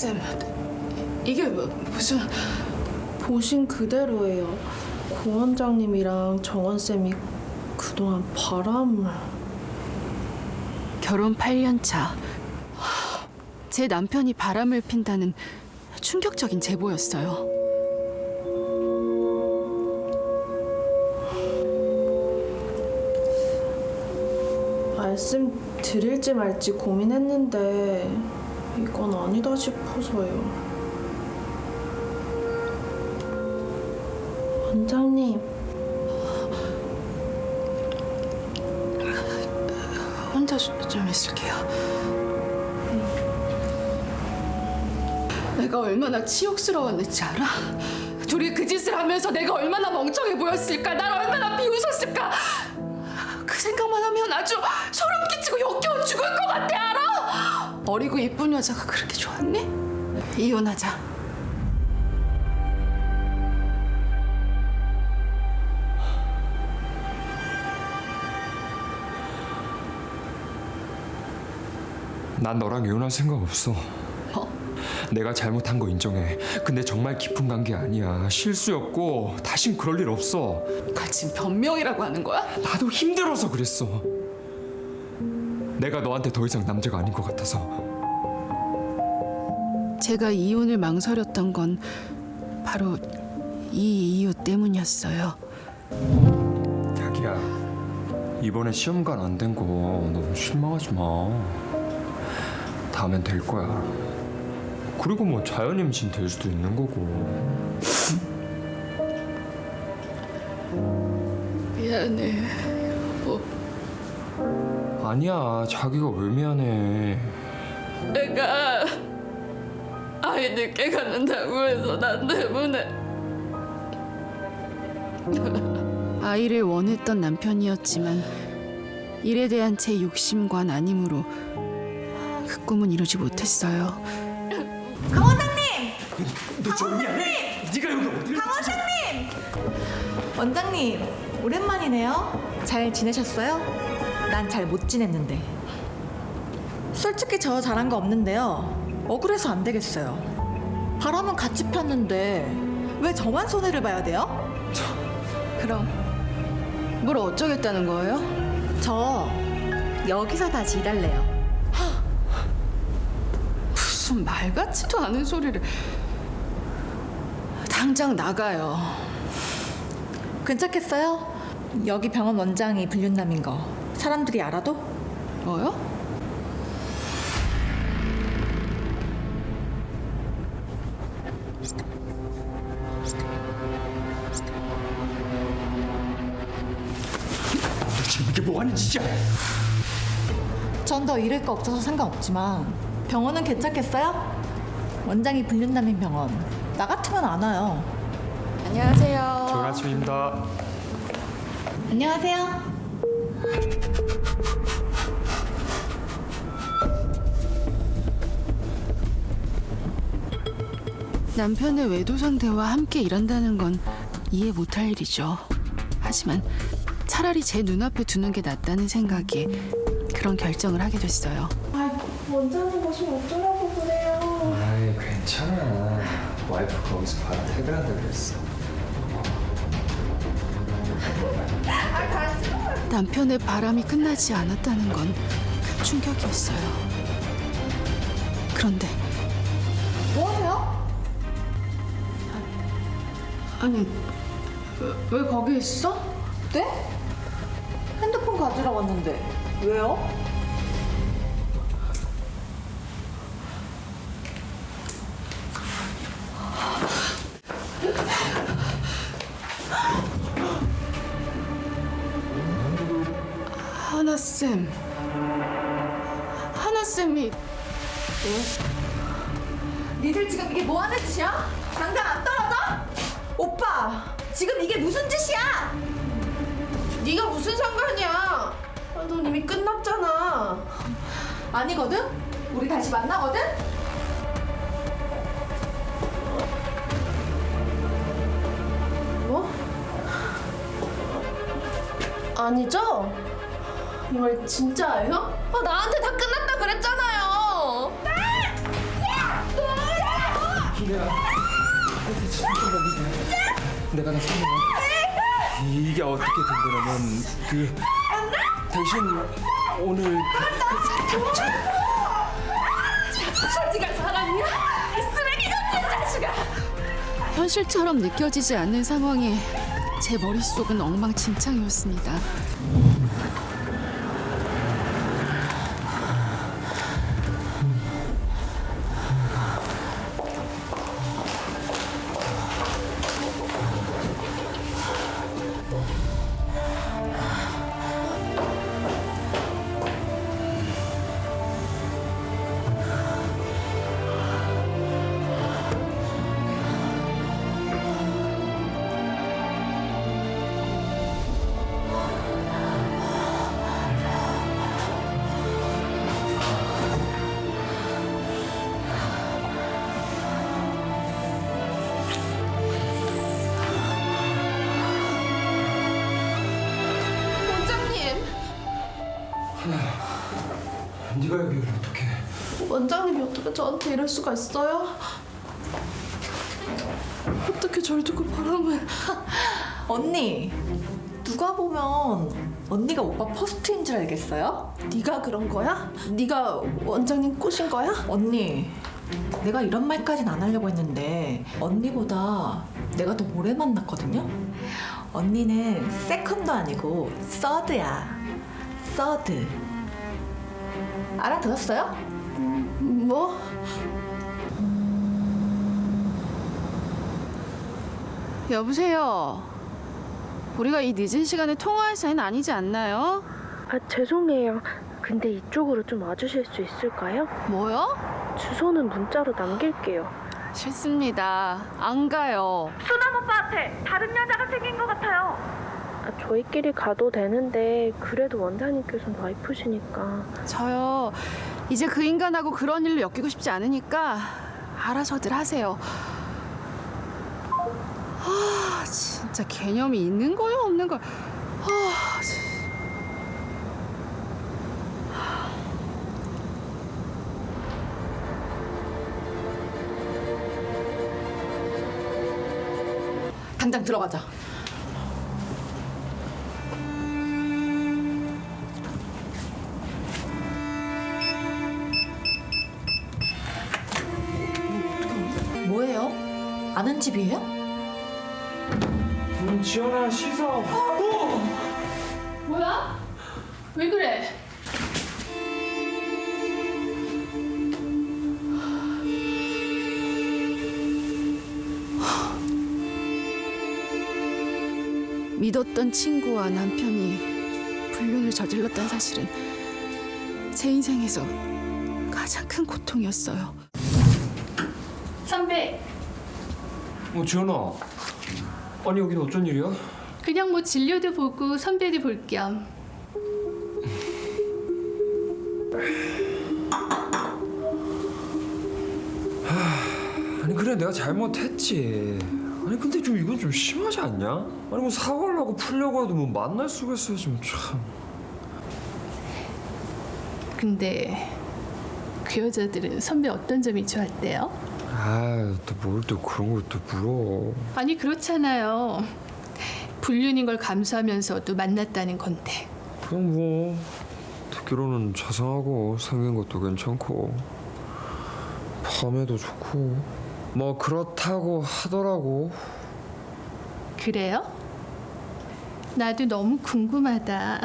쌤, 이게 뭐, 무슨 보신 그대로예요. 고 원장님이랑 정원 쌤이 그동안 바람을 결혼 8년 차. 제 남편이 바람을 핀다는 충격적인 제보였어요. 말씀 드릴지 말지 고민했는데 이건 아니다 싶어서요. 원장님, 혼자 좀- 좀 있을게요. 내가 얼마나 치욕스러웠는지 알아? 둘이 그 짓을 하면서 내가 얼마나 멍청해 보였을까? 날 얼마나 비웃었을까? 그 생각만 하면 아주 소름 끼치고 역겨워 죽을 것 같아 알아? 어리고 이쁜 여자가 그렇게 좋았니? 이혼하자. 난 너랑 이혼할 생각 없어. 뭐? 내가 잘못한 거 인정해. 근데 정말 깊은 관계 아니야. 실수였고 다신 그럴 일 없어. 아 지금 변명이라고 하는 거야? 나도 힘들어서 그랬어. 내가 너한테 더 이상 남자가 아닌 것 같아서. 제가 이혼을 망설였던 건 바로 이 이유 때문이었어요. 자기야, 이번에 시험관 안 된 거 너무 실망하지 마. 다음엔 될 거야. 그리고 뭐 자연 임신 될 수도 있는 거고. 미안해. 뭐 아니야, 자기가 왜 미안해. 내가 아이 늦게 갖는다고 해서 난 때문에 아이를 원했던 남편이었지만 일에 대한 제 욕심과 난임으로 그 꿈은 이루지 못했어요. 너 조용히 안 해? 네가 여기 어디? 원장님 오랜만이네요. 잘 지내셨어요? 난 잘 못 지냈는데. 솔직히 저 잘한 거 없는데요. 억울해서 안 되겠어요. 바람은 같이 폈는데 왜 저만 손해를 봐야 돼요? 그럼 뭘 어쩌겠다는 거예요? 저 여기서 다시 일할래요. 무슨 말 같지도 않은 소리를 당장 나가요. 괜찮겠어요? 여기 병원 원장이 불륜남인 거 사람들이 알아도? 뭐요? 지금 이게 뭐 하는 짓이야? 전 더 잃을 거 없어서 상관없지만 병원은 괜찮겠어요? 원장이 불륜남인 병원 나 같으면 안 와요. 안녕하세요. 좋은 아침입니다. 안녕하세요. 남편의 외도 상대와 함께 일한다는 건 이해 못할 일이죠. 하지만 차라리 제 눈앞에 두는 게 낫다는 생각에 그런 결정을 하게 됐어요. 원장님 보시면 어쩌라고 그래요. 아이 괜찮아. 와이프 거기서 바로 퇴근한다 그랬어. 남편의 바람이 끝나지 않았다는 건 큰 충격이었어요. 그런데 아니 왜, 왜 거기 있어? 네? 핸드폰 가지러 왔는데 왜요? 하나 쌤. 하나 쌤이 니들 지금 이게 뭐 하는 짓이야? 당장 안 떨어져? 오빠 지금 이게 무슨 짓이야? 네가 무슨 상관이야? 아, 넌 이미 끝났잖아. 아니거든? 우리 다시 만나거든? 뭐? 아니죠? 이 말 진짜예요? 아, 나한테 다 끝났다 그랬잖아요. 너 내가 나 설명 이게 어떻게 된 거냐면 그 대신 오늘 자지가 사람이야? 이 쓰레기 같은 자식아! 현실처럼 느껴지지 않는 상황에 제 머릿속은 엉망진창이었습니다. 네가 여기를 어떻게 원장님이 어떻게 저한테 이럴 수가 있어요? 어떻게 절 두고 바람을? 언니 누가 보면 언니가 오빠 퍼스트인 줄 알겠어요? 네가 그런 거야? 네가 원장님 꼬신 거야? 언니 내가 이런 말까진 안 하려고 했는데 언니보다 내가 더 오래 만났거든요. 언니는 세컨도 아니고 서드야. 서드. 알아들었어요? 뭐? 여보세요. 우리가 이 늦은 시간에 통화할 사이는 아니지 않나요? 아, 죄송해요. 근데 이쪽으로 좀 와주실 수 있을까요? 뭐요? 주소는 문자로 남길게요. 싫습니다. 안 가요. 수남 오빠한테 다른 여자가 생긴 것 같아요. 아, 저희끼리 가도 되는데 그래도 원장님께서는 와이프시니까 저요. 이제 그 인간하고 그런 일로 엮이고 싶지 않으니까 알아서들 하세요. 아, 진짜 개념이 있는 거요, 없는 거요? 아, 진- 당장 들어가자. 집이에요? 음, 지연아 씻어 뭐야? 왜 그래? 믿었던 친구와 남편이 불륜을 저질렀다는 사실은 제 인생에서 가장 큰 고통이었어요. 선배, 어 지연아 아니 여기는 어쩐 일이야? 그냥 뭐 진료도 보고 선배도 볼 겸. 아니 그래 내가 잘못했지 아니 근데 좀 이건 좀 심하지 않냐? 아니 뭐 사과를 하고 풀려고 해도 뭐 만날 수가 있어야 좀 참 근데 그 여자들은 선배 어떤 점이 좋았대요? 아 또 뭘 또 그런 걸 또 물어 아니 그렇잖아요. 불륜인 걸 감수하면서도 만났다는 건데. 그냥 뭐 듣기로는 자상하고 생긴 것도 괜찮고 밤에도 좋고 뭐 그렇다고 하더라고 그래요? 나도 너무 궁금하다.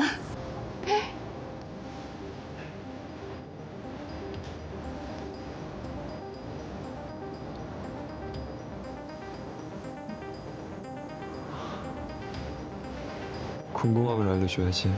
궁금하면 알려줘야지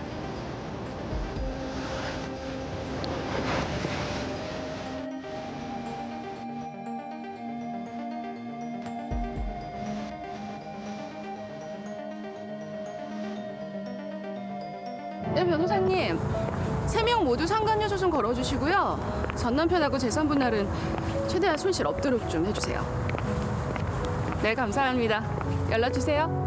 네, 변호사님. 세 명 모두 상간녀 소송 걸어주시고요. 전 남편하고 재산 분할은 최대한 손실 없도록 좀 해주세요. 네, 감사합니다. 연락 주세요.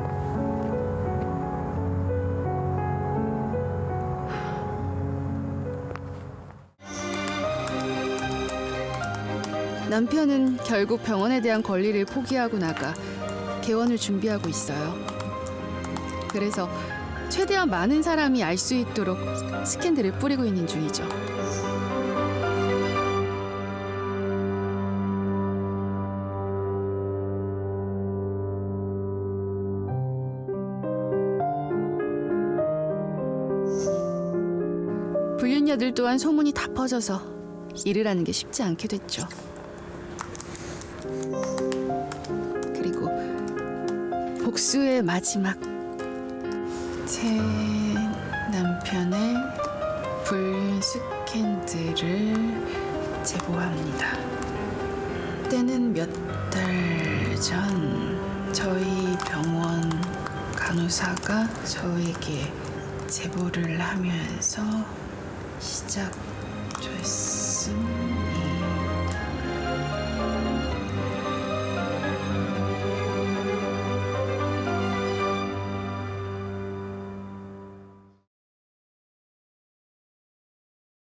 남편은 결국 병원에 대한 권리를 포기하고 나가 개원을 준비하고 있어요. 그래서 최대한 많은 사람이 알 수 있도록 스캔들을 뿌리고 있는 중이죠. 불륜녀들 또한 소문이 다 퍼져서 일을 하는 게 쉽지 않게 됐죠. 그리고 복수의 마지막 제 남편의 불륜 스캔들을 제보합니다. 때는 몇 달 전 저희 병원 간호사가 저에게 제보를 하면서 시작됐습니다.